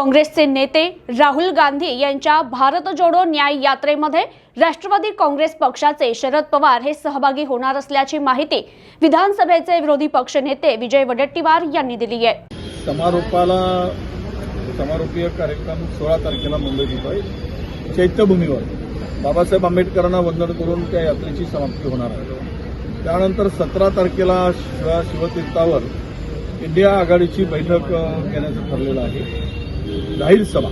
काँग्रेसचे नेते राहुल गांधी यांच्या भारत जोडो न्याय यात्रेमध्ये राष्ट्रवादी काँग्रेस पक्षाचे शरद पवार हे सहभागी होणार असल्याची माहिती विधानसभेचे विरोधी पक्षनेते विजय वडेट्टीवार यांनी दिली आहे. समारोपाला समारोपीय कार्यक्रम सोळा तारखेला मुंबईत होत आहे. चैत्यभूमीवर बाबासाहेब आंबेडकरांना वंदन करून त्या यात्रेची समाप्ती होणार आहे. त्यानंतर सतरा तारखेला शिवतीर्थावर इंडिया आघाडीची बैठक घेण्याचं ठरलेलं आहे. जाहीर सभा.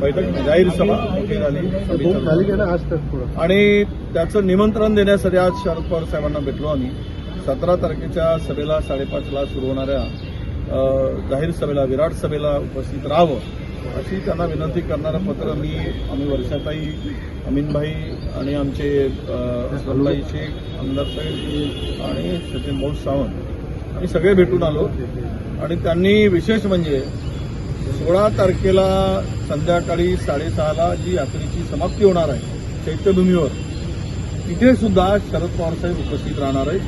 बैठक नाही, जाहीर सभा. मोठी झाली आज आणि त्याचं निमंत्रण देण्यासाठी आज शरद पवार साहेबांना भेटलो आम्ही. सतरा तारखेच्या सभेला साडेपाचला सुरू होणाऱ्या जाहीर सभेला विराट सभेला उपस्थित राहावं अशी त्यांना विनंती करणारं पत्र मी आम्ही वर्षाताई अमीनभाई आणि आमचे अ, असलमताई शेख आमदार साहेब आणि सचिन भाऊ सावंत आम्ही सगळे भेटून आलो. आणि त्यांनी विशेष म्हणजे सोळा तारखेला संध्याकाळी साडेसहाला जी यात्रेची समाप्ती होणार आहे चैत्यभूमीवर तिथे सुद्धा शरद पवार साहेब उपस्थित राहणार आहेत.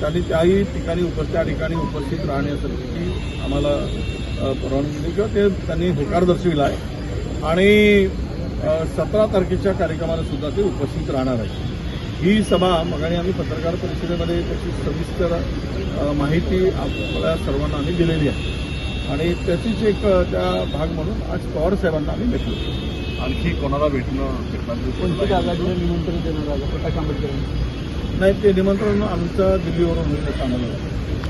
त्यांनी त्याही ठिकाणी उपस्थित त्या ठिकाणी उपस्थित राहण्यासाठी आम्हाला परवानगी दिली किंवा ते त्यांनी होकार दर्शविला आहे. आणि सतरा तारखेच्या कार्यक्रमाला सुद्धा ते उपस्थित राहणार आहेत. ही सभा मग आणि आम्ही पत्रकार परिषदेमध्ये त्याची सविस्तर माहिती आपल्या सर्वांना आम्ही दिलेली आहे. आणि त्याचीच एक त्या भाग म्हणून आज पवार साहेबांना आम्ही भेटलो. आणखी कोणाला भेटणं भेटणार कोणत्या आघाडीला निमंत्रण देणार आहे प्रकाश आंबेडकर नाही ते निमंत्रण आमचं दिल्लीवरून होईल असं आम्हाला.